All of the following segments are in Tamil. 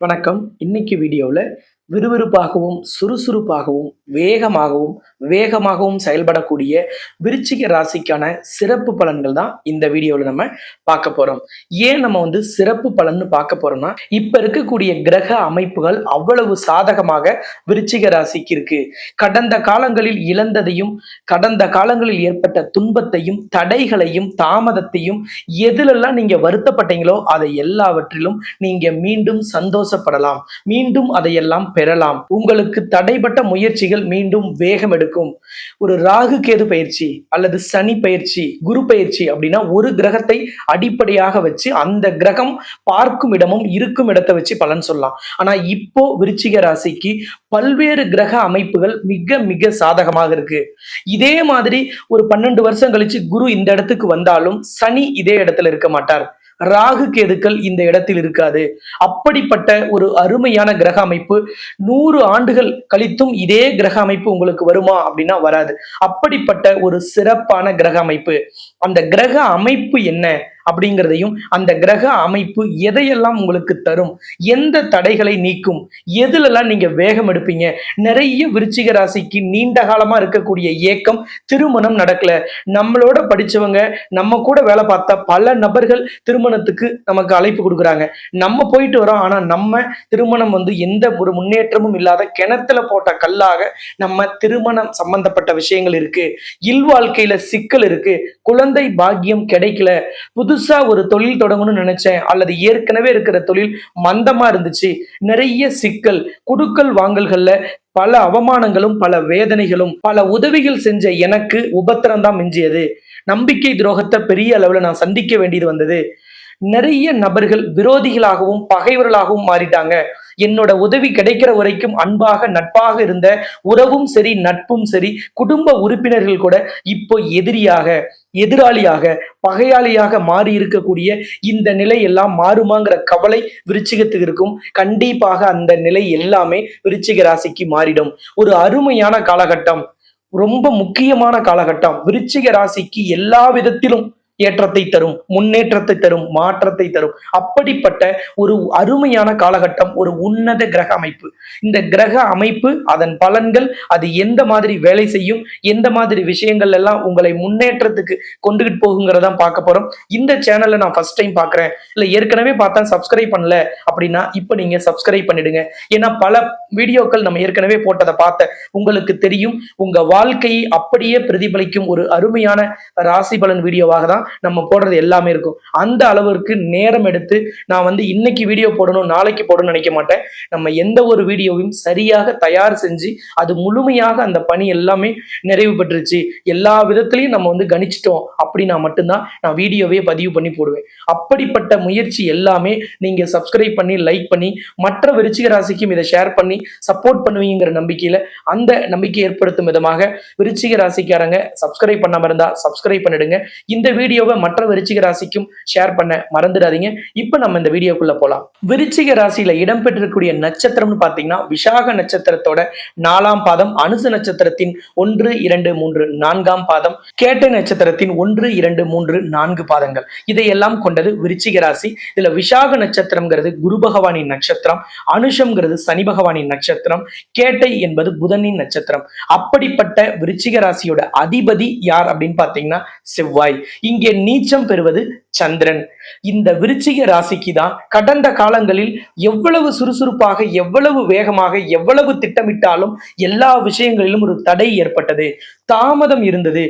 வணக்கம். இன்னைக்கு வீடியோவில் விறுவிறுப்பாகவும் சுறுசுறுப்பாகவும் வேகமாகவும் வேகமாகவும் செயல்படக்கூடிய விருச்சிக ராசிக்கான சிறப்பு பலன்கள் தான் இந்த வீடியோவில் நம்ம பார்க்க போகிறோம் ஏன் நம்ம வந்து சிறப்பு பலன்னு பார்க்க போறோம்னா இப்போ இருக்கக்கூடிய கிரக அமைப்புகள் அவ்வளவு சாதகமாக விருச்சிக ராசிக்கு இருக்கு. கடந்த காலங்களில் இழந்ததையும் கடந்த காலங்களில் ஏற்பட்ட துன்பத்தையும் தடைகளையும் தாமதத்தையும் எதிலெல்லாம் நீங்க வருத்தப்பட்டீங்களோ அதை எல்லாவற்றிலும் நீங்க மீண்டும் சந்தோஷப்படலாம். மீண்டும் அதையெல்லாம் பெறலாம். உங்களுக்கு தடைப்பட்ட முயற்சிகள் மீண்டும் வேகம் எடுக்கும் ஒரு ராகு கேது பயிற்சி அல்லது சனி பயிற்சி குரு பயிற்சி அப்படின்னா ஒரு கிரகத்தை அடிப்படையாக வச்சு அந்த கிரகம் பார்க்கும் இடமும் இருக்கும் இடத்தை வச்சு பலன் சொல்லலாம். ஆனா இப்போ விருச்சிக ராசிக்கு பல்வேறு கிரக அமைப்புகள் மிக மிக சாதகமாக இருக்கு. இதே மாதிரி ஒரு பன்னெண்டு வருஷம் கழிச்சு குரு இந்த இடத்துக்கு வந்தாலும் சனி இதே இடத்துல இருக்க மாட்டார். ராகு கேதுக்கள் இந்த இடத்தில் இருக்காது. அப்படிப்பட்ட ஒரு அருமையான கிரக அமைப்பு நூறு ஆண்டுகள் கழித்தும் இதே கிரக அமைப்பு உங்களுக்கு வருமா அப்படின்னா வராது. அப்படிப்பட்ட ஒரு சிறப்பான கிரக அமைப்பு. அந்த கிரக அமைப்பு என்ன அப்படிங்கிறதையும் அந்த கிரக அமைப்பு எதையெல்லாம் உங்களுக்கு தரும் எந்த தடைகளை நீக்கும் எதுலெல்லாம் நீங்க வேகம் எடுப்பீங்க நிறைய விருச்சிக ராசிக்கு நீண்ட காலமா இருக்கக்கூடிய ஏக்கம் திருமணம் நடக்கல. நம்மளோட படிச்சவங்க நம்ம கூட வேலை பார்த்த பல நபர்கள் திருமணத்துக்கு நமக்கு அழைப்பு கொடுக்குறாங்க. நம்ம போயிட்டு வரோம் ஆனா நம்ம திருமணம் வந்து எந்த ஒரு முன்னேற்றமும் இல்லாத கிணத்துல போட்ட கல்லாக நம்ம திருமணம் சம்பந்தப்பட்ட விஷயங்கள் இருக்கு. இல்வாழ்க்கையில சிக்கல் இருக்கு. குழந்தை பாக்கியம் கிடைக்கல. புதுசா ஒரு தொழில் தொடங்கணும்னு நினைச்சேன். அல்லது ஏற்கனவே இருக்கிற தொழில் மந்தமா இருந்துச்சு. நிறைய சிக்கல் குடுக்கல் வாங்கல்கள்ல பல அவமானங்களும் பல வேதனைகளும் பல உதவிகள் செஞ்ச எனக்கு உபத்திரம் தான் மிஞ்சியது. நம்பிக்கை துரோகத்தை பெரிய அளவுல நான் சந்திக்க வேண்டியது வந்தது. நிறைய நபர்கள் விரோதிகளாகவும் பகைவர்களாகவும் மாறிட்டாங்க. என்னோட உதவி கிடைக்கிற வரைக்கும் அன்பாக நட்பாக இருந்த உறவும் சரி நட்பும் சரி குடும்ப உறுப்பினர்கள் கூட இப்போ எதிரியாக எதிராளியாக பகையாளியாக மாறி இருக்கக்கூடிய இந்த நிலை எல்லாம் மாறுமாங்கிற கவலை விருச்சிகத்துக்கு இருக்கும் கண்டிப்பாக அந்த நிலை எல்லாமே விருச்சிக ராசிக்கு மாறிடும். ஒரு அருமையான காலகட்டம் ரொம்ப முக்கியமான காலகட்டம். விருச்சிக ராசிக்கு எல்லா விதத்திலும் ஏற்றத்தை தரும் முன்னேற்றத்தை தரும் மாற்றத்தை தரும். அப்படிப்பட்ட ஒரு அருமையான காலகட்டம் ஒரு உன்னத கிரக அமைப்பு. இந்த கிரக அமைப்பு அதன் பலன்கள் அது எந்த மாதிரி வேலை செய்யும் எந்த மாதிரி விஷயங்கள் எல்லாம் உங்களை முன்னேற்றத்துக்கு கொண்டுகிட்டு போகுங்கிறதான் பார்க்க போறோம். இந்த சேனல்ல நான் ஃபர்ஸ்ட் டைம் பார்க்குறேன். இல்லை ஏற்கனவே பார்த்தா சப்ஸ்கிரைப் பண்ணல அப்படின்னா இப்போ நீங்க சப்ஸ்கிரைப் பண்ணிடுங்க. ஏன்னா பல வீடியோக்கள் நம்ம ஏற்கனவே போட்டதை பார்த்த உங்களுக்கு தெரியும். உங்க வாழ்க்கையை அப்படியே பிரதிபலிக்கும் ஒரு அருமையான ராசி பலன் வீடியோவாக தான் நம்ம போடுறது எல்லாமே இருக்கும். அந்த அளவிற்கு நேரம் எடுத்து நான் வந்து இன்னைக்கு வீடியோ போடணும் நாளைக்கு போடணும்னு நினைக்க மாட்டேன். நம்ம எந்த ஒரு வீடியோவையும் சரியாக தயார் செஞ்சு அது முழுமையாக அந்த பணி எல்லாமே நிறைவு பெற்றுச்சு. எல்லா விதத்திலையும் நம்ம வந்து கணிச்சிட்டோம் அப்படின்னா மட்டும்தான் நான் வீடியோவே பதிவு பண்ணி போடுவேன். அப்படிப்பட்ட முயற்சி எல்லாமே நீங்க சப்ஸ்கிரைப் பண்ணி லைக் பண்ணி மற்ற விருச்சிக ராசிக்கும் இதை ஷேர் பண்ணி சப்போர்ட் பண்ணுவீங்கிற நம்பிக்கையில அந்த நம்பிக்கை ஏற்படுத்தும் விதமாக விருச்சிக ராசிக்காரங்க சப்ஸ்கிரைப் பண்ணாம இருந்தா சப்ஸ்கிரைப் பண்ணிடுங்க. இந்த வீடியோவை மற்ற விருச்சிக ராசிக்கும் ஷேர் பண்ண மறந்துடாதீங்க. இப்போ நம்ம இந்த வீடியோக்குள்ள போலாம். விருச்சிக ராசியில இடம்பெற்றிருக்கக்கூடிய நட்சத்திரம்னு பாத்தீங்கன்னா விசாக நட்சத்திரத்தோட நாலாம் பாதம் அனுசு நட்சத்திரத்தின் ஒன்று இரண்டு மூன்று நான்காம் பாதம் கேட்ட நட்சத்திரத்தின் ஒன்று இரண்டு மூன்று நான்கு பாதங்கள். இதையெல்லாம் கொண்டது விருச்சிக ராசி. இதுல விசாக நட்சத்திரம்ங்கிறது குரு பகவானின் நட்சத்திரம் அனுஷம்ங்கிறது சனி பகவானின் நட்சத்திரம் கேட்டை என்பது புதனின் நட்சத்திரம். அப்படிப்பட்ட விருச்சிக ராசியோட அதிபதி யார் அப்படின்னு பாத்தீங்கன்னா செவ்வாய். இங்கே நீச்சம் பெறுவது சந்திரன். இந்த விருச்சிக ராசிக்கு தான் கடந்த காலங்களில் எவ்வளவு சுறுசுறுப்பாக எவ்வளவு வேகமாக எவ்வளவு திட்டமிட்டாலும் எல்லா விஷயங்களிலும் ஒரு தடை ஏற்பட்டது. தாமதம் இருந்தது.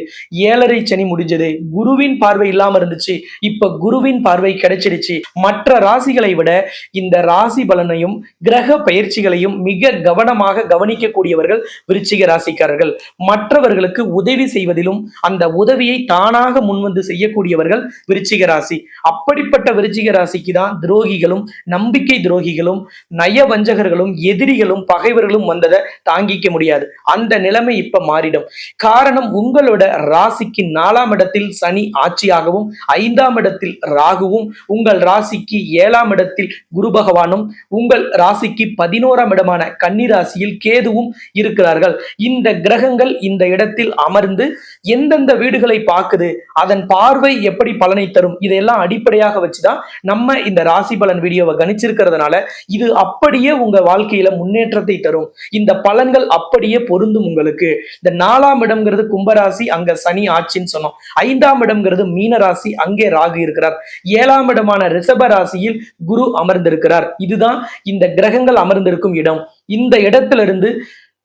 ஏழரை சனி முடிஞ்சது. குருவின் பார்வை இல்லாம இருந்துச்சு. இப்ப குருவின் பார்வை கிடைச்சிடுச்சு. மற்ற ராசிகளை விட இந்த ராசி பலனையும் கிரக பயிற்சிகளையும் மிக கவனமாக கவனிக்கக்கூடியவர்கள் விருச்சிக ராசிக்காரர்கள். மற்றவர்களுக்கு உதவி செய்வதிலும் அந்த உதவியை தானாக முன்வந்து செய்யக்கூடியவர்கள் விருச்சிக ராசி. அப்படிப்பட்ட விருச்சிக ராசிக்கு தான் துரோகிகளும் நம்பிக்கை துரோகிகளும் நய வஞ்சகர்களும் எதிரிகளும் பகைவர்களும் வந்ததை தாங்கிக்க முடியாது. அந்த நிலைமை இப்ப மாறிடும். காரணம் உங்களோட ராசிக்கு நாலாம் இடத்தில் சனி ஆட்சியாகவும் ஐந்தாம் இடத்தில் ராகுவும் உங்கள் ராசிக்கு ஏழாம் இடத்தில் குரு பகவானும் உங்கள் ராசிக்கு பதினோராம் இடமான கன்னி ராசியில் கேதுவும் இருக்கிறார்கள். இந்த கிரகங்கள் இந்த இடத்தில் அமர்ந்து எந்தெந்த வீடுகளை பார்க்குது அதன் பார்வை எப்படி பலனை தரும் இதையெல்லாம் அடிப்படையாக வச்சுதான் நம்ம இந்த ராசி பலன் வீடியோவை கணிச்சிருக்கிறதுனால இது அப்படியே உங்க வாழ்க்கையில முன்னேற்றத்தை தரும். இந்த பலன்கள் அப்படியே பொருந்தும் உங்களுக்கு. இந்த நாலாம் இடம்ங்கிறது கும்பராசி அங்க சனி ஆட்சின்னு சொன்னோம். ஐந்தாம் இடம்ங்கிறது மீன ராசி அங்கே ராகு இருக்கிறார். ஏழாம் இடமான ரிஷப ராசியில் குரு அமர்ந்திருக்கிறார். இதுதான் இந்த கிரகங்கள் அமர்ந்திருக்கும் இடம். இந்த இடத்துல இருந்து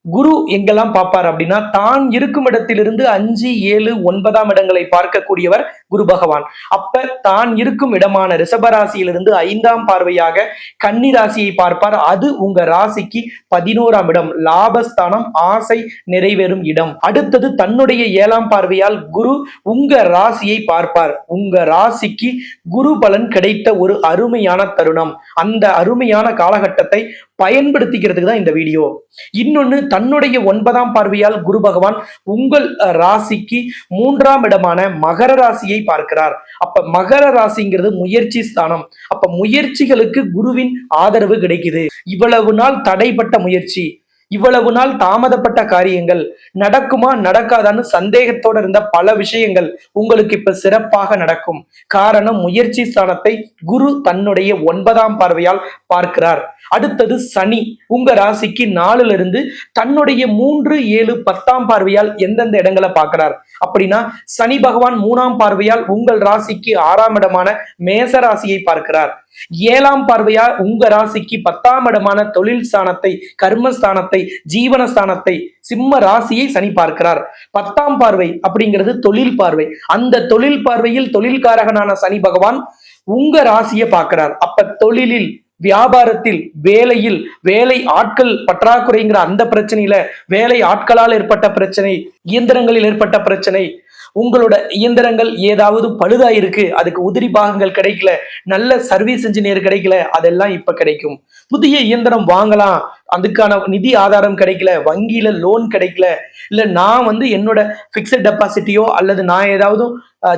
குரு எங்கெல்லாம் பார்ப்பார் அப்படின்னா தான் இருக்கும் இடத்திலிருந்து அஞ்சு ஏழு ஒன்பதாம் இடங்களை பார்க்கக்கூடியவர் குரு பகவான். அப்ப தான் இருக்கும் இடமான ரிஷபராசியிலிருந்து ஐந்தாம் பார்வையாக கன்னி ராசியை பார்ப்பார். அது உங்க ராசிக்கு பதினோராம் இடம். லாபஸ்தானம் ஆசை நிறைவேறும் இடம். அடுத்தது தன்னுடைய ஏழாம் பார்வையால் குரு உங்க ராசியை பார்ப்பார். உங்க ராசிக்கு குரு பலன் கிடைத்த ஒரு அருமையான தருணம். அந்த அருமையான காலகட்டத்தை பயன்படுத்திக்கிறதுக்கு தான் இந்த வீடியோ. இன்னொன்னு தன்னுடைய ஒன்பதாம் பார்வையால் குரு பகவான் உங்கள் ராசிக்கு மூன்றாம் இடமான மகர ராசியை ராசியை பார்க்கிறார். அப்ப மகர ராசிங்கிறது முயற்சி ஸ்தானம். அப்ப முயற்சிகளுக்கு குருவின் ஆதரவு கிடைக்குது. இவ்வளவு நாள் தடைப்பட்ட முயற்சி. இவ்வளவு நாள் தாமதப்பட்ட காரியங்கள். நடக்குமா நடக்காதான்னு சந்தேகத்தோட இருந்த பல விஷயங்கள் உங்களுக்கு இப்ப சிறப்பாக நடக்கும். காரணம் முயற்சி ஸ்தானத்தை குரு தன்னுடைய ஒன்பதாம் பார்வையால் பார்க்கிறார். அடுத்தது சனி. உங்க ராசிக்கு நாலுல இருந்து தன்னுடைய மூன்று ஏழு பத்தாம் பார்வையால் எந்தெந்த இடங்களை பார்க்கிறார்? அப்படின்னா சனி பகவான் மூணாம் பார்வையால் உங்கள் ராசிக்கு ஆறாம் இடமான மேச ராசியை பார்க்கிறார். ஏழாம் பார்வையா உங்க ராசிக்கு பத்தாம் இடமான தொழில் ஸ்தானத்தை கர்மஸ்தானத்தை ஜீவனஸ்தானத்தை சிம்ம ராசியை சனி பார்க்கிறார். பத்தாம் பார்வை அப்படிங்கிறது தொழில் பார்வை. அந்த தொழில் பார்வையில் தொழில்காரகனான சனி பகவான் உங்க ராசியை பார்க்கிறார். அப்ப தொழிலில் வியாபாரத்தில் வேலையில் வேலை ஆட்கள் பற்றாக்குறைங்கிற அந்த பிரச்சனையில வேலை ஆட்களால் ஏற்பட்ட பிரச்சனை இயந்திரங்களில் ஏற்பட்ட பிரச்சனை உங்களோட இயந்திரங்கள் ஏதாவது பழுதா இருக்கு அதுக்கு உதிரி பாகங்கள் கிடைக்கல நல்ல சர்வீஸ் இன்ஜினியர் கிடைக்கல அதெல்லாம் இப்ப கிடைக்கும். புதிய இயந்திரம் வாங்கலாம் அதுக்கான நிதி ஆதாரம் கிடைக்கல வங்கியில லோன் கிடைக்கல இல்ல நான் வந்து என்னோட பிக்சட் டெபாசிட்டியோ அல்லது நான் ஏதாவது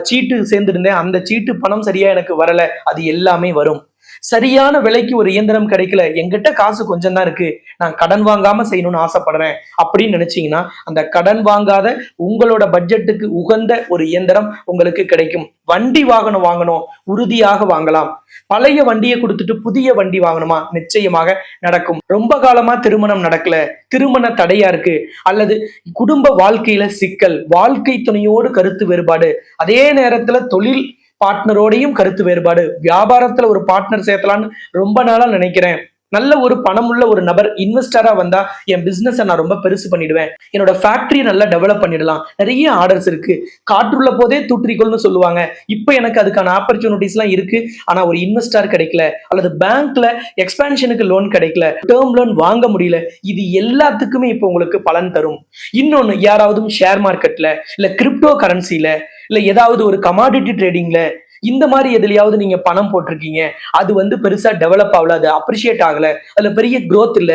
சீட்டு சேர்ந்திருந்தேன் அந்த சீட்டு பணம் சரியா எனக்கு வரல அது எல்லாமே வரும். சரியான விலைக்கு ஒரு இயந்திரம் கிடைக்கல. என்கிட்ட காசு கொஞ்சம் தான் இருக்கு. நான் கடன் வாங்காம செய்யணும்னு ஆசைப்படுறேன். அப்படின்னு நினைச்சீங்கன்னா அந்த கடன் வாங்காத உங்களோட பட்ஜெட்டுக்கு உகந்த ஒரு இயந்திரம் உங்களுக்கு கிடைக்கும். வண்டி வாகனம் வாங்கணும். உறுதியாக வாங்கலாம். பழைய வண்டியை கொடுத்துட்டு புதிய வண்டி வாங்கணுமா? நிச்சயமாக நடக்கும். ரொம்ப காலமா திருமணம் நடக்கல. திருமண தடையா இருக்கு. அல்லது குடும்ப வாழ்க்கையில சிக்கல். வாழ்க்கை துணையோடு கருத்து வேறுபாடு. அதே நேரத்துல தொழில் பார்ட்னரோடையும் கருத்து வேறுபாடு. வியாபாரத்துல ஒரு பார்ட்னர் சேர்த்தலான்னு ரொம்ப நாளா நினைக்கிறேன். நல்ல ஒரு பணமுள்ள ஒரு நபர் இன்வெஸ்டரா வந்தா என் பிசினஸை நான் ரொம்ப பெருசு பண்ணிடுவேன். என்னோட ஃபேக்டரியை நல்லா டெவலப் பண்ணிடலாம். நிறைய ஆர்டர்ஸ் இருக்கு. காற்றுள்ள போதே தூற்றிக்கொள்னு சொல்லுவாங்க. இப்போ எனக்கு அதுக்கான ஆப்பர்ச்சுனிட்டிஸ் எல்லாம் இருக்கு. ஆனா ஒரு இன்வெஸ்டர் கிடைக்கல. அல்லது பேங்க்ல எக்ஸ்பான்ஷனுக்கு லோன் கிடைக்கல. டேர்ம் லோன் வாங்க முடியல. இது எல்லாத்துக்குமே இப்போ உங்களுக்கு பலன் தரும். இன்னொன்னு யாராவது ஷேர் மார்க்கெட்ல இல்ல கிரிப்டோ கரன்சில இல்ல ஏதாவது ஒரு கமாடிட்டி ட்ரேடிங்ல இந்த மாதிரி எதுலயாவது நீங்க பணம் போட்டிருக்கீங்க அது வந்து பெருசா டெவலப் ஆகல அது அப்ரிஷியேட் ஆகல அதுல பெரிய க்ரோத் இல்ல.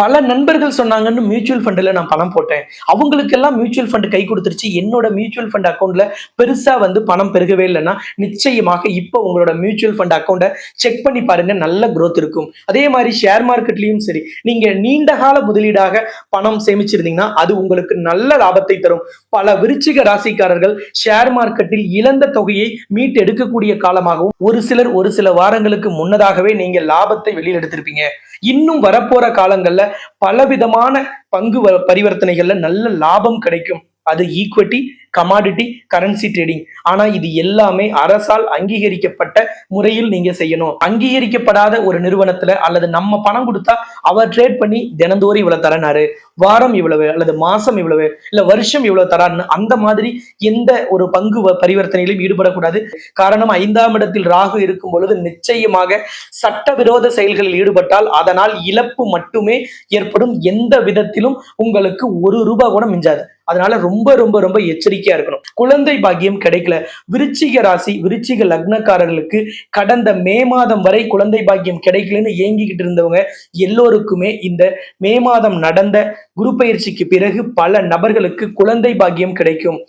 பல நண்பர்கள் சொன்னாங்கன்னு மியூச்சுவல் ஃபண்ட்ல நான் பணம் போட்டேன். அவங்களுக்கு எல்லாம் மியூச்சுவல் ஃபண்ட் கை கொடுத்துருச்சு. என்னோட மியூச்சுவல் ஃபண்ட் அக்கௌண்ட்ல பெருசா வந்து பணம் பெருகவே இல்லைன்னா நிச்சயமாக இப்போ உங்களோட மியூச்சுவல் ஃபண்ட் அக்கௌண்ட்டை செக் பண்ணி பாருங்க நல்ல க்ரோத் இருக்கும். அதே மாதிரி ஷேர் மார்க்கெட்லயும் சரி நீங்க நீண்ட கால முதலீடாக பணம் சேமிச்சிருந்தீங்கன்னா அது உங்களுக்கு நல்ல லாபத்தை தரும். பல விருச்சிக ராசிக்காரர்கள் ஷேர் மார்க்கெட்டில் இழந்த தொகையை மீட்டெடுக்க இருக்கக்கூடிய காலமாகவும் ஒரு சிலர் ஒரு சில வாரங்களுக்கு முன்னதாகவே நீங்க லாபத்தை வெளியில் எடுத்திருப்பீங்க. இன்னும் வரப்போற காலங்கள்ல பலவிதமான பங்கு வ- பரிவர்த்தனைகள்ல நல்ல லாபம் கிடைக்கும். அது ஈக்விட்டி கமாடிட்டி கரன்சி ட்ரேடிங் ஆனா இது எல்லாமே அரசால் அங்கீகரிக்கப்பட்ட முறையில் நீங்க செய்யணும். அங்கீகரிக்கப்படாத ஒரு நிறுவனத்துல அல்லது நம்ம பணம் கொடுத்தா அவர் ட்ரேட் பண்ணி தினந்தோறும் இவ்வளவு தரனாரு வாரம் இவ்வளவு அல்லது மாசம் இவ்வளவு இல்ல வருஷம் இவ்வளவு தரான்னு அந்த மாதிரி எந்த ஒரு பங்கு வ- பரிவர்த்தனையிலும் ஈடுபடக்கூடாது. காரணம் ஐந்தாம் இடத்தில் ராகு இருக்கும் பொழுது நிச்சயமாக சட்டவிரோத செயல்களில் ஈடுபட்டால் அதனால் இழப்பு மட்டுமே ஏற்படும். எந்த விதத்திலும் உங்களுக்கு ஒரு ரூபாய் கூட மிஞ்சாது. அதனால ரொம்ப ரொம்ப ரொம்ப எச்சரிக்கை நம்பிக்கையா இருக்கணும். குழந்தை பாக்கியம் கிடைக்கல. விருச்சிக ராசி விருச்சிக லக்னக்காரர்களுக்கு கடந்த மே மாதம் வரை குழந்தை பாக்கியம் கிடைக்கலன்னு ஏங்கிக்கிட்டு இருந்தவங்க எல்லோருக்குமே இந்த மே மாதம் நடந்த குரு பயிற்சிக்கு பிறகு பல நபர்களுக்கு குழந்தை பாக்கியம் கிடைக்கும்.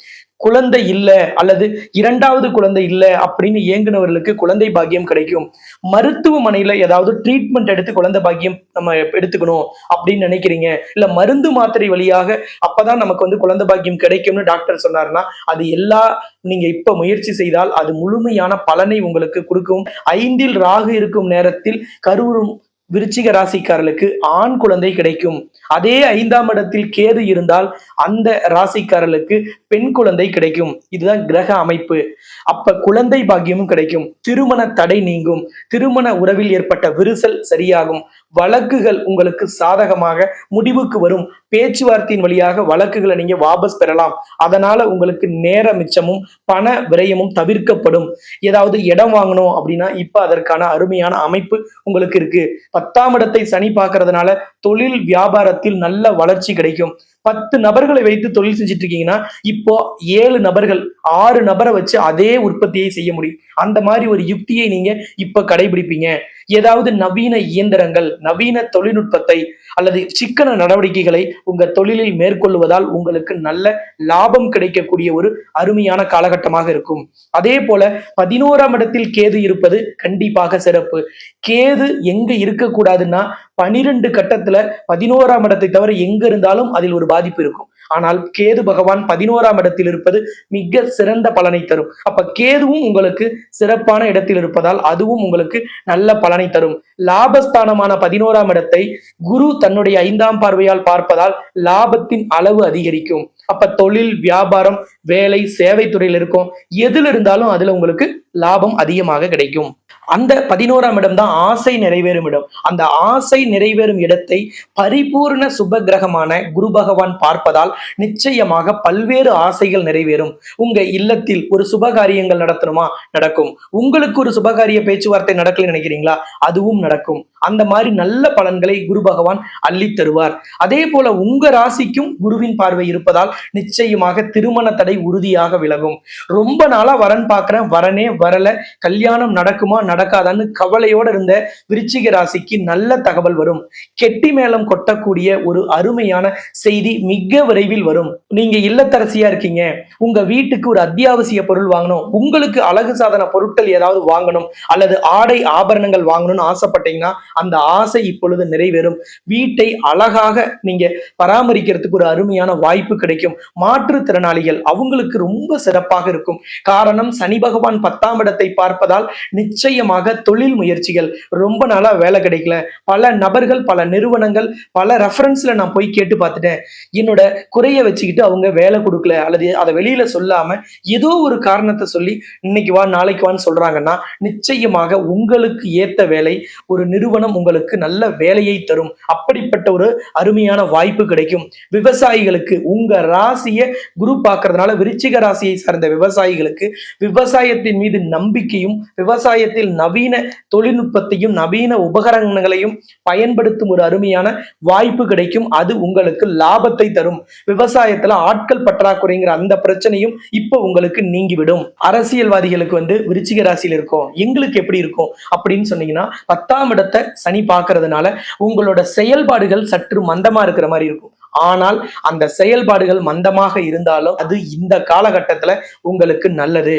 குழந்தை இல்லை அல்லது இரண்டாவது குழந்தை இல்லை அப்படின்னு இயங்குனவர்களுக்கு குழந்தை பாக்கியம் கிடைக்கும். மருத்துவமனையில ஏதாவது ட்ரீட்மெண்ட் எடுத்து குழந்தை பாக்கியம் நம்ம எடுத்துக்கணும் அப்படின்னு நினைக்கிறீங்க. இல்ல மருந்து மாத்திரை வழியாக அப்பதான் நமக்கு வந்து குழந்தை பாக்கியம் கிடைக்கும்னு டாக்டர் சொன்னாருன்னா அது எல்லா நீங்க இப்ப முயற்சி செய்தால் அது முழுமையான பலனை உங்களுக்கு கொடுக்கும். ஐந்தில் ராகு இருக்கும் நேரத்தில் கருவுறும் விருச்சிக ராசிக்காரர்களுக்கு ஆண் குழந்தை கிடைக்கும். அதே ஐந்தாம் இடத்தில் கேது இருந்தால் அந்த ராசிக்காரர்களுக்கு பெண் குழந்தை கிடைக்கும். இதுதான் கிரக அமைப்பு. அப்ப குழந்தை பாக்கியமும் கிடைக்கும். திருமண தடை நீங்கும். திருமண உறவில் ஏற்பட்ட விரிசல் சரியாகும். வழக்குகள் உங்களுக்கு சாதகமாக முடிவுக்கு வரும். பேச்சுவார்த்தையின் வழியாக வழக்குகளை நீங்க வாபஸ் பெறலாம். அதனால உங்களுக்கு நேர மிச்சமும் பண விரயமும் தவிர்க்கப்படும். ஏதாவது இடம் வாங்கணும் அப்படின்னா இப்ப அதற்கான அருமையான அமைப்பு உங்களுக்கு இருக்கு. பத்தாம் இடத்தை சனி பார்க்கறதுனால தொழில் வியாபாரத்தில் நல்ல வளர்ச்சி கிடைக்கும். பத்து நபர்களை வைத்து தொழில் செஞ்சுட்டு இருக்கீங்கன்னா இப்போ ஏழு நபர்கள் ஆறு நபரை வச்சு அதே உற்பத்தியை செய்ய முடியும். அந்த மாதிரி ஒரு யுக்தியை நீங்க இப்ப கடைபிடிப்பீங்க. ஏதாவது நவீன இயந்திரங்கள் நவீன தொழில்நுட்பத்தை அல்லது சிக்கன நடவடிக்கைகளை உங்க தொழிலில் மேற்கொள்வதால் உங்களுக்கு நல்ல லாபம் கிடைக்கக்கூடிய ஒரு அருமையான காலகட்டமாக இருக்கும். அதே போல பதினோராம் இடத்தில் கேது இருப்பது கண்டிப்பாக சிறப்பு. கேது எங்க இருக்கக்கூடாதுன்னா பனிரெண்டு கட்டத்துல பதினோராம் இடத்தை தவிர எங்க இருந்தாலும் அதில் ஒரு பாதிப்பு இருக்கும். ஆனால் கேது பகவான் பதினோராம் இடத்தில் இருப்பது மிக சிறந்த பலனை தரும். அப்ப கேதுவும் உங்களுக்கு சிறப்பான இடத்தில் இருப்பதால் அதுவும் உங்களுக்கு நல்ல பலனை தரும். லாபஸ்தானமான பதினோராம் இடத்தை குரு தன்னுடைய ஐந்தாம் பார்வையால் பார்ப்பதால் லாபத்தின் அளவு அதிகரிக்கும். அப்ப தொழில் வியாபாரம் வேலை சேவை துறையில் இருக்கும். எதுல இருந்தாலும் அதுல உங்களுக்கு லாபம் அதிகமாக கிடைக்கும். அந்த பதினோராம் இடம் தான் ஆசை நிறைவேறும் இடம். அந்த ஆசை நிறைவேறும் இடத்தை பரிபூர்ண சுப கிரகமான குரு பகவான் பார்ப்பதால் நிச்சயமாக பல்வேறு ஆசைகள் நிறைவேறும். உங்க இல்லத்தில் ஒரு சுபகாரியங்கள் நடத்தணுமா? நடக்கும். உங்களுக்கு ஒரு சுபகாரிய பேச்சுவார்த்தை நடக்கல நினைக்கிறீங்களா? அதுவும் நடக்கும். அந்த மாதிரி நல்ல பலன்களை குரு பகவான் அள்ளி தருவார். அதே போல உங்க ராசிக்கும் குருவின் பார்வை இருப்பதால் நிச்சயமாக திருமண தடை உறுதியாக விலகும். ரொம்ப நாளா வரன் பாக்குறேன் வரனே வரல. கல்யாணம் நடக்குமா நடக்காதான்னு கவலையோட இருந்த விருச்சிக ராசிக்கு நல்ல தகவல் வரும். கெட்டி மேளம் கொட்டக்கூடிய ஒரு அருமையான செய்தி மிக விரைவில் வரும். நீங்க இல்லத்தரசியா இருக்கீங்க. உங்க வீட்டுக்கு ஒரு அத்தியாவசிய பொருள் வாங்கணும். உங்களுக்கு அழகு சாதன பொருட்கள் ஏதாவது வாங்கணும். அல்லது ஆடை ஆபரணங்கள் வாங்கணும்னு ஆசைப்பட்டீங்கன்னா அந்த ஆசை இப்பொழுது நிறைவேறும். வீட்டை அழகாக நீங்க பராமரிக்கிறதுக்கு ஒரு அருமையான வாய்ப்பு கிடைக்கும். மாற்றுத்திறனாளிகள் அவங்களுக்கு ரொம்ப சிறப்பாக இருக்கும். காரணம் சனி பகவான் பத்தாம் இடத்தை பார்ப்பதால் நிச்சயமாக தொழில் முயற்சிகள் ரொம்ப நாளா வேலை கிடைக்கல. பல நபர்கள் பல நிறுவனங்கள் பல ரெஃபரன்ஸ்ல நான் போய் கேட்டு பார்த்துட்டேன். என்னோட குறைய வச்சுக்கிட்டு அவங்க வேலை கொடுக்கல அல்லது அதை வெளியில சொல்லாம ஏதோ ஒரு காரணத்தை சொல்லி இன்னைக்கு வா நாளைக்கு வான்னு சொல்றாங்கன்னா நிச்சயமாக உங்களுக்கு ஏத்த வேலை ஒரு நிறுவனம் உங்களுக்கு நல்ல வேலையை தரும். அப்படிப்பட்ட ஒரு அருமையான வாய்ப்பு கிடைக்கும். விவசாயிகளுக்கு உங்க ராசியை குரு பார்க்கறதுனால விருச்சிக ராசியை சார்ந்த விவசாயிகளுக்கு விவசாயத்தின் மீது நம்பிக்கையும் விவசாயத்தில் நவீன தொழில்நுட்பத்தையும் நவீன உபகரணங்களையும் பயன்படுத்தும் ஒரு அருமையான வாய்ப்பு கிடைக்கும். அது உங்களுக்கு லாபத்தை தரும். விவசாயத்துல ஆட்கள் பற்றாக்குறைங்கிற அந்த பிரச்சனையும் இப்போ உங்களுக்கு நீங்கிவிடும். அரசியல்வாதிகளுக்கு வந்து விருச்சிக ராசியில் இருக்கும். எங்களுக்கு எப்படி இருக்கும்? அப்படின்னு சொன்னீங்கன்னா பத்தாம் இடத்தை சனி பார்க்கறதுனால உங்களோட செயல்பாடுகள் சற்று மந்தமா இருக்கிற மாதிரி இருக்கும். ஆனால் அந்த செயல்பாடுகள் மந்தமாக இருந்தாலும் அது இந்த காலகட்டத்துல உங்களுக்கு நல்லது.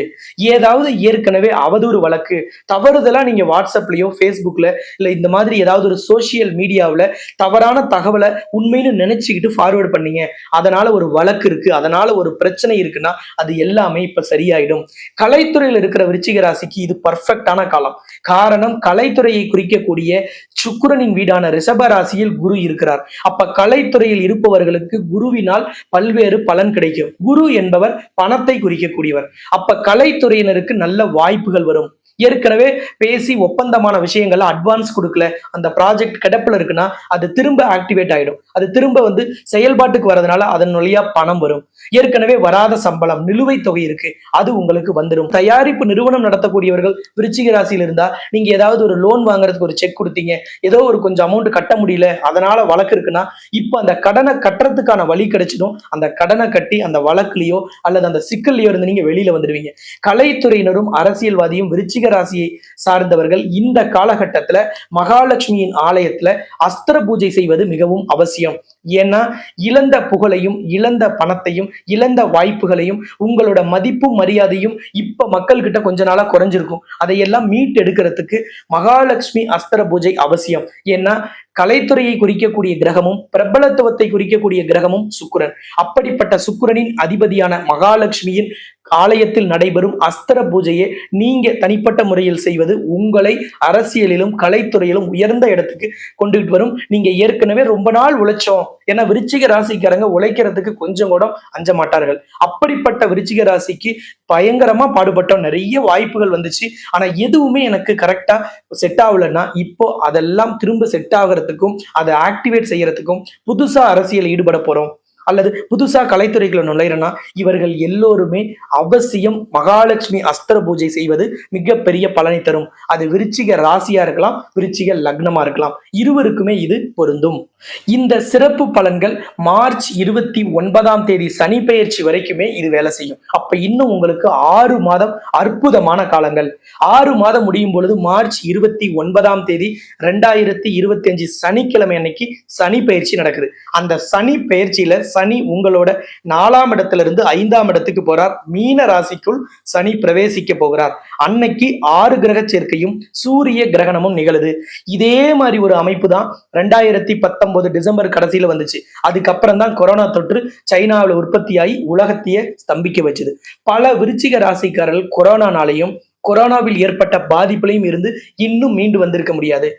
ஏதாவது ஏற்கனவே அவதூறு வழக்கு தவறுதலா நீங்க வாட்ஸ்அப்லயோ ஃபேஸ்புக்ல இல்ல இந்த மாதிரி ஏதாவது ஒரு சோசியல் மீடியாவில் தவறான தகவலை உண்மைன்னு நினைச்சுக்கிட்டு ஃபார்வர்ட் பண்ணீங்க. அதனால ஒரு வழக்கு இருக்கு அதனால ஒரு பிரச்சனை இருக்குன்னா அது எல்லாமே இப்ப சரியாயிடும். கலைத்துறையில் இருக்கிற விருச்சிக ராசிக்கு இது பர்ஃபெக்டான காலம். காரணம் கலைத்துறையை குறிக்கக்கூடிய சுக்கிரனின் வீடான ரிஷப ராசியில் குரு இருக்கிறார். அப்ப கலைத்துறையில் இருப்பவர்களுக்கு குருவினால் பல்வேறு பலன் கிடைக்கும். குரு என்பவர் பணத்தை குறிக்கக்கூடியவர். அப்ப கலைத்துறையினருக்கு நல்ல வாய்ப்புகள் வரும். ஏற்கனவே பேசி ஒப்பந்தமான விஷயங்கள் அட்வான்ஸ் கொடுக்கல. அந்த ப்ராஜெக்ட் கிடப்பில் இருக்குன்னா அது திரும்ப ஆக்டிவேட் ஆகிடும் அது திரும்ப வந்து செயல்பாட்டுக்கு வரதுனால அதன் வழியா பணம் வரும். ஏற்கனவே வராத சம்பளம் நிலுவைத் தொகை இருக்கு. அது உங்களுக்கு வந்துடும் தயாரிப்பு நிறுவனம் நடத்தக்கூடியவர்கள் விருச்சிக ராசியில் இருந்தா நீங்க ஏதாவது ஒரு லோன் வாங்குறதுக்கு ஒரு செக் கொடுத்தீங்க. ஏதோ ஒரு கொஞ்சம் அமௌண்ட் கட்ட முடியல அதனால வழக்கு இருக்குன்னா இப்போ அந்த கடனை கடனை கட்டுறதுக்கான வழி கிடைச்சிடும் அந்த கடனை கட்டி அந்த வழக்குலையோ அல்லது அந்த சிக்கல்லையோ இருந்து நீங்க வெளியில வந்துடுவீங்க. கலைத்துறையினரும் அரசியல்வாதியும் விருச்சிக ராசியை சார்ந்தவர்கள் இந்த காலகட்டத்துல மகாலட்சுமியின் ஆலயத்துல அஸ்திர பூஜை செய்வது மிகவும் அவசியம். ஏன்னா இழந்த புகழையும் இழந்த பணத்தையும் இழந்த வாய்ப்புகளையும் உங்களோட மதிப்பும் மரியாதையும் இப்ப மக்கள்கிட்ட கொஞ்ச நாளா குறைஞ்சிருக்கும். அதையெல்லாம் மீட் எடுக்கிறதுக்கு மகாலட்சுமி அஸ்திர பூஜை அவசியம். ஏன்னா கலைத்துறையை குறிக்கக்கூடிய கிரகமும் பிரபலத்துவத்தை குறிக்கக்கூடிய கிரகமும் சுக்குரன். அப்படிப்பட்ட சுக்கிரனின் அதிபதியான மகாலட்சுமியின் ஆலயத்தில் நடைபெறும் அஸ்திர பூஜையை நீங்க தனிப்பட்ட முறையில் செய்வது உங்களை அரசியலிலும் கலைத்துறையிலும் உயர்ந்த இடத்துக்கு கொண்டுகிட்டு வரும். நீங்க ஏற்கனவே ரொம்ப நாள் உழைச்சோம். ஏன்னா விருச்சிக ராசிக்காரங்க உழைக்கிறதுக்கு கொஞ்சம் கூட அஞ்ச மாட்டார்கள். அப்படிப்பட்ட விருச்சிக ராசிக்கு பயங்கரமா பாடுபட்டோம். நிறைய வாய்ப்புகள் வந்துச்சு. ஆனா எதுவுமே எனக்கு கரெக்டா செட் ஆகலைன்னா இப்போ அதெல்லாம் திரும்ப செட் ஆகிறதுக்கும் அதை ஆக்டிவேட் செய்யறதுக்கும் புதுசா அரசியல் ஈடுபட போறோம். அல்லது புதுசா கலைத்துறைகளை நுழையிறனா இவர்கள் எல்லோருமே அவசியம் மகாலட்சுமி அஸ்திர பூஜை செய்வது மிகப்பெரிய பலனை தரும். அது விருச்சிக ராசியா இருக்கலாம் விருச்சிக லக்னமா இருக்கலாம். இருவருக்குமே இது பொருந்தும். இந்த சிறப்பு பலன்கள் மார்ச் இருபத்தி ஒன்பதாம் தேதி சனி பெயர்ச்சி வரைக்குமே இது வேலை செய்யும். அப்ப இன்னும் உங்களுக்கு ஆறு மாதம் அற்புதமான காலங்கள். ஆறு மாதம் முடியும் பொழுது மார்ச் இருபத்தி ஒன்பதாம் தேதி ரெண்டாயிரத்தி இருபத்தி அஞ்சு சனிக்கிழமை அன்னைக்கு சனி பயிற்சி நடக்குது. அந்த சனி பெயர்ச்சியில சனி உங்களோட நாலாம் இடத்துல இருந்து ஐந்தாம் இடத்துக்கு போறார். மீன ராசிக்குள் சனி பிரவேசிக்க போகிறார். அன்னைக்கு ஆறு கிரக சேர்க்கையும் சூரிய கிரகணமும் நிகழுது. இதே மாதிரி ஒரு அமைப்பு தான் ரெண்டாயிரத்தி பத்தொன்பது டிசம்பர் கடைசியில வந்துச்சு. அதுக்கப்புறம் தான் கொரோனா தொற்று சைனாவில் உற்பத்தியாகி உலகத்தையே ஸ்தம்பிக்க வச்சுது. பல விருச்சிக ராசிக்காரர்கள் கொரோனானாலையும் கொரோனாவில் ஏற்பட்ட பாதிப்புலையும் இருந்து இன்னும் மீண்டு வந்திருக்க முடியாது.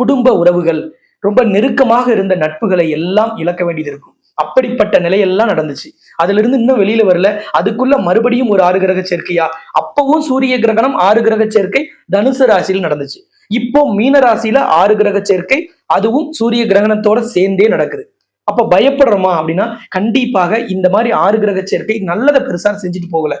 குடும்ப உறவுகள் ரொம்ப நெருக்கமாக இருந்த நட்புகளை எல்லாம் இழக்க வேண்டியது இருக்கும். அப்படிப்பட்ட நிலையெல்லாம் நடந்துச்சு. அதுல இருந்து இன்னும் வெளியில வரல. அதுக்குள்ள மறுபடியும் ஒரு ஆறு கிரக சேர்க்கையா? அப்பவும் சூரிய கிரகணம் ஆறு கிரக சேர்க்கை தனுசு ராசியில் நடந்துச்சு. இப்போ மீன ராசியில ஆறு கிரக சேர்க்கை அதுவும் சூரிய கிரகணத்தோட சேர்ந்தே நடக்குது. அப்ப பயப்படுறோமா அப்படின்னா கண்டிப்பாக இந்த மாதிரி ஆறு கிரக சேர்க்கை நல்லதை பெருசா செஞ்சுட்டு போகல.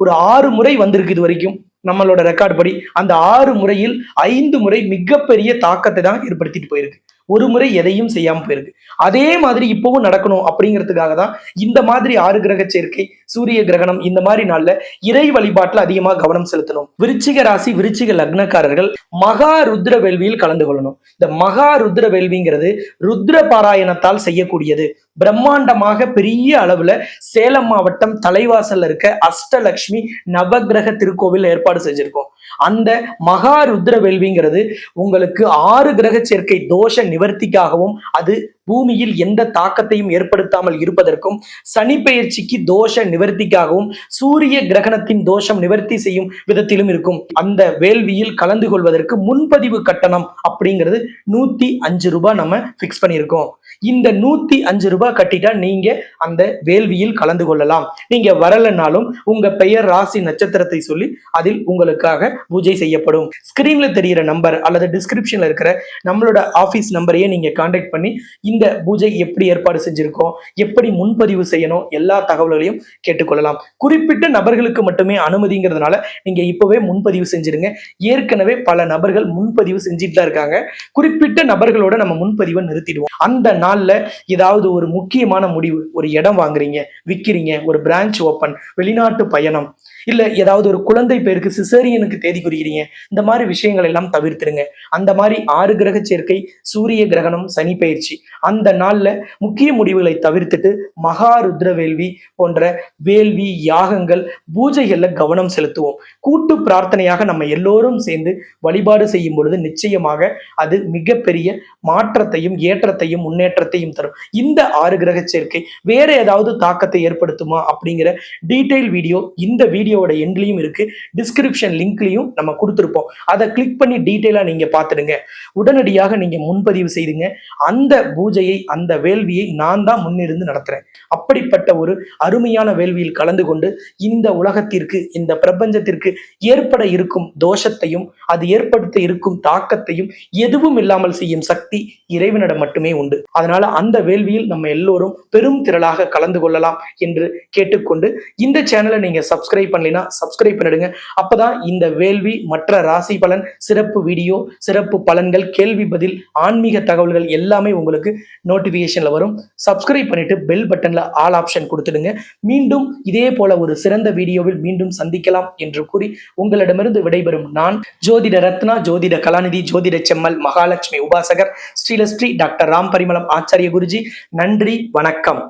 ஒரு ஆறு முறை வந்திருக்கு இது வரைக்கும் நம்மளோட ரெக்கார்ட் படி. அந்த ஆறு முறையில் ஐந்து முறை மிகப்பெரிய தாக்கத்தை தான் ஏற்படுத்திட்டு போயிருக்கு. ஒரு முறை எதையும் செய்யாம போயிருக்கு. அதே மாதிரி இப்பவும் நடக்கணும் அப்படிங்கிறதுக்காக தான் இந்த மாதிரி ஆறு கிரக சேர்க்கை சூரிய கிரகணம் இந்த மாதிரி நாள்ல இறை வழிபாட்டுல அதிகமா கவனம் செலுத்தணும். விருச்சிக ராசி விருச்சிக லக்னக்காரர்கள் மகா ருத்ர வேள்வியில் கலந்து கொள்ளணும். இந்த மகா ருத்ர வேள்விங்கிறது ருத்ர பாராயணத்தால் செய்யக்கூடியது. பிரம்மாண்டமாக பெரிய அளவுல சேலம் மாவட்டம் தலைவாசல்ல இருக்க அஷ்டலக்ஷ்மி நவகிரக திருக்கோவில் ஏற்பாடு செஞ்சிருக்கோம். அந்த மகா ருத்ர வேள்விங்கிறது உங்களுக்கு ஆறு கிரக சேர்க்கை தோஷ நிவர்த்திக்காகவும் அது பூமியில் எந்த தாக்கத்தையும் ஏற்படுத்தாமல் இருப்பதற்கும் சனி பெயர்ச்சிக்கு தோஷ நிவர்த்திக்காகவும் சூரிய கிரகணத்தின் தோஷம் நிவர்த்தி செய்யும் விதத்திலும் இருக்கும். அந்த வேள்வியில் கலந்து கொள்வதற்கு முன்பதிவு கட்டணம் அப்படிங்கிறது நூத்தி அஞ்சு ரூபாய் நம்ம பிக்ஸ் பண்ணியிருக்கோம். இந்த நூத்தி அஞ்சு ரூபாய் கட்டிட்டா நீங்க அந்த வேள்வியில் கலந்து கொள்ளலாம். நீங்க வரலனாலும் உங்க பெயர் ராசி நட்சத்திரத்தை சொல்லி அதில் உங்களுக்காக பூஜை செய்யப்படும். ஸ்கிரீன்ல தெரியிற நம்பர் அல்லது டிஸ்கிரிப்ஷன்ல இருக்கிற நம்மளோட ஆபீஸ் நம்பரையே நீங்க காண்டாக்ட் பண்ணி இந்த பூஜை எப்படி ஏற்பாடு செஞ்சிருக்கோம் எப்படி முன்பதிவு செய்யணும் எல்லா தகவல்களையும் கேட்டுக்கொள்ளலாம். குறிப்பிட்ட நபர்களுக்கு மட்டுமே அனுமதிங்கிறதுனால நீங்க இப்பவே முன்பதிவு செஞ்சிருங்க. ஏற்கனவே பல நபர்கள் முன்பதிவு செஞ்சுட்டு தான் இருக்காங்க. குறிப்பிட்ட நபர்களோட நம்ம முன்பதிவை நிறுத்திடுவோம். அந்த நாளில் ஏதாவது ஒரு முக்கியமான முடிவு ஒரு இடம் வாங்குறீங்க விற்கிறீங்க ஒரு பிரான்ச் ஓப்பன் வெளிநாட்டு பயணம் இல்ல ஏதாவது ஒரு குழந்தை பேருக்கு சிசேரியனுக்கு தேதி குறிக்கிறீங்க இந்த மாதிரி விஷயங்கள் எல்லாம் தவிர்த்துருங்க அந்த மாதிரி ஆறு கிரக சேர்க்கை சூரிய கிரகணம் சனி பயிற்சி. அந்த நாள்ல முக்கிய முடிவுகளை தவிர்த்துட்டு மகா ருத்ர வேள்வி போன்ற வேள்வி யாகங்கள் பூஜைகள்ல கவனம் செலுத்துவோம். கூட்டு பிரார்த்தனையாக நம்ம எல்லோரும் சேர்ந்து வழிபாடு செய்யும் பொழுது நிச்சயமாக அது மிகப்பெரிய மாற்றத்தையும் ஏற்றத்தையும் முன்னேற்றத்தையும் தரும். இந்த ஆறு கிரக சேர்க்கை வேற ஏதாவது தாக்கத்தை ஏற்படுத்துமா அப்படிங்கிற டீடைல் வீடியோ இந்த வீடியோ வீடியோவோட எண்ட்லையும் இருக்கு. டிஸ்கிரிப்ஷன் லிங்க்லையும் நம்ம கொடுத்துருப்போம். அதை கிளிக் பண்ணி டீட்டெயிலாக நீங்கள் பார்த்துடுங்க உடனடியாக நீங்கள் முன்பதிவு செய்துங்க. அந்த பூஜையை அந்த வேள்வியை நான் தான் முன்னிருந்து நடத்துகிறேன் அப்படிப்பட்ட ஒரு அருமையான வேள்வியில் கலந்து கொண்டு இந்த உலகத்திற்கு இந்த பிரபஞ்சத்திற்கு ஏற்பட இருக்கும் தோஷத்தையும் அது ஏற்படுத்த இருக்கும் தாக்கத்தையும் எதுவும் இல்லாமல் செய்யும் சக்தி இறைவனிடம் மட்டுமே உண்டு. அதனால அந்த வேள்வியில் நம்ம எல்லோரும் பெரும் திரளாக கலந்து கொள்ளலாம் என்று கேட்டுக்கொண்டு இந்த சேனலை நீங்க சப்ஸ்கிரைப் பண்ண பண்ணலைன்னா சப்ஸ்கிரைப் பண்ணிடுங்க. அப்பதான் இந்த வேள்வி மற்ற ராசி பலன் சிறப்பு வீடியோ சிறப்பு பலன்கள் கேள்வி பதில் ஆன்மீக தகவல்கள் எல்லாமே உங்களுக்கு நோட்டிபிகேஷன்ல வரும். சப்ஸ்கிரைப் பண்ணிட்டு பெல் பட்டன்ல ஆல் ஆப்ஷன் கொடுத்துடுங்க. மீண்டும் இதே போல ஒரு சிறந்த வீடியோவில் மீண்டும் சந்திக்கலாம் என்று கூறி உங்களிடமிருந்து விடைபெறும் நான் ஜோதிட ரத்னா ஜோதிட கலாநிதி ஜோதிட செம்மல் மகாலட்சுமி உபாசகர் ஸ்ரீலஸ்ரீ டாக்டர் ராம் பரிமளம் ஆச்சாரிய குருஜி. நன்றி வணக்கம்.